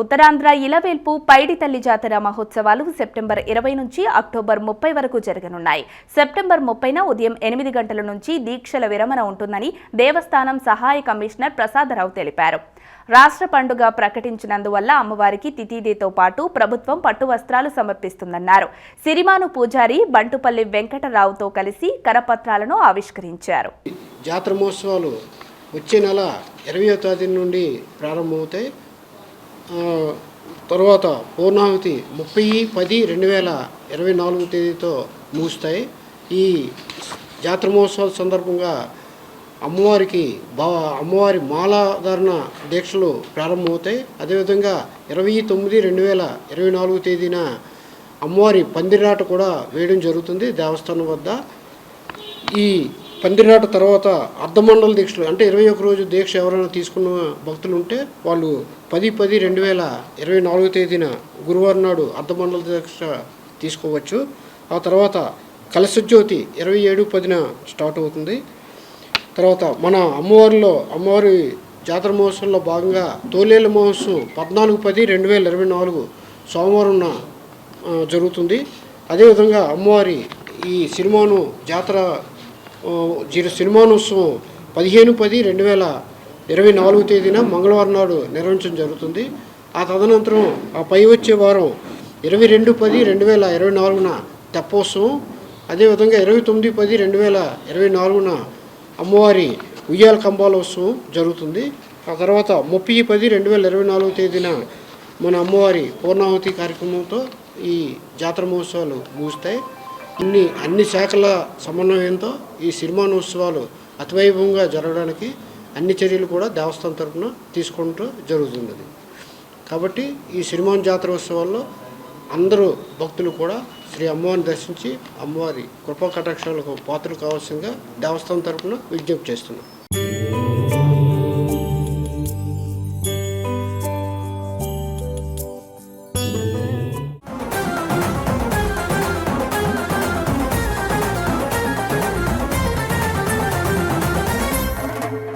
ఉత్తరాంధ్ర ఇలవేల్పు పైడి తల్లి జాతర మహోత్సవాలు సెప్టెంబర్ ఇరవై నుంచి అక్టోబర్ ముప్పై వరకు జరగనున్నాయి. సెప్టెంబర్ ముప్పైన ఉదయం ఎనిమిది గంటల నుంచి దీక్షల విరమణ ఉంటుందని దేవస్థానం సహాయ కమిషనర్ ప్రసాదరావు తెలిపారు. రాష్ట్ర పండుగ ప్రకటించినందువల్ల అమ్మవారికి తిథిదేతో పాటు ప్రభుత్వం పట్టు వస్త్రాలు సమర్పిస్తుందన్నారు. సిరిమాను పూజారి బంటుపల్లి వెంకటరావుతో కలిసి కరపత్రాలను ఆవిష్కరించారు. జాతర మహోత్సవాలు వచ్చే నెల ఇరవయో తేదీ నుండి ప్రారంభమవుతాయి. తర్వాత పూర్ణాహుతి ముప్పై పది రెండు వేల ఇరవై నాలుగు తేదీతో ముగుస్తాయి. ఈ జాతర మహోత్సవాల సందర్భంగా అమ్మవారికి బా అమ్మవారి మాలాధారణ దీక్షలు ప్రారంభమవుతాయి. అదేవిధంగా ఇరవై తొమ్మిది రెండు వేల ఇరవై నాలుగు తేదీన అమ్మవారి పందిరాట కూడా వేయడం జరుగుతుంది దేవస్థానం వద్ద. ఈ పందిరాట తర్వాత అర్ధమండల దీక్షలు అంటే ఇరవై ఒక రోజు దీక్ష ఎవరైనా తీసుకున్న భక్తులు ఉంటే వాళ్ళు పది పది రెండు వేల ఇరవై నాలుగో తేదీన గురువారం నాడు అర్ధమండల దీక్ష తీసుకోవచ్చు. ఆ తర్వాత కలశజ్యోతి ఇరవై ఏడు పదిన స్టార్ట్ అవుతుంది. తర్వాత మన అమ్మవారిలో అమ్మవారి జాతర మహోత్సవంలో భాగంగా తోలేల మహోత్సవం పద్నాలుగు పది రెండు వేల ఇరవై నాలుగు సోమవారం జరుగుతుంది. అదేవిధంగా అమ్మవారి ఈ సినిమాను జాతర జీరో సినిమానోత్సవం పదిహేను పది రెండు వేల ఇరవై నాలుగు తేదీన మంగళవారం నాడు నిర్వహించడం జరుగుతుంది. ఆ తదనంతరం ఆ పై వచ్చే వారం ఇరవై రెండు పది రెండు వేల ఇరవై నాలుగున తెప్పోత్సవం. అదేవిధంగా ఇరవై తొమ్మిది పది రెండు వేల ఇరవై నాలుగున అమ్మవారి ఉయ్యాల కంబాలోత్సవం జరుగుతుంది. ఆ తర్వాత ముప్పై పది రెండు వేల ఇరవై నాలుగు తేదీన మన అమ్మవారి పూర్ణాహుతి కార్యక్రమంతో ఈ జాతర మహోత్సవాలు ముగుస్తాయి. అన్ని అన్ని శాఖల సమన్వయంతో ఈ సినిమానోత్సవాలు అతివైభవంగా జరగడానికి అన్ని చర్యలు కూడా దేవస్థానం తరఫున తీసుకుంటూ జరుగుతున్నది కాబట్టి ఈ సిరిమాన్ జాతర ఉత్సవాల్లో అందరూ భక్తులు కూడా శ్రీ అమ్మవారిని దర్శించి అమ్మవారి కృపా కటాక్షాలకు పాత్రలు కావాల్సిందిగా దేవస్థానం తరఫున విజ్ఞప్తి చేస్తున్నాం.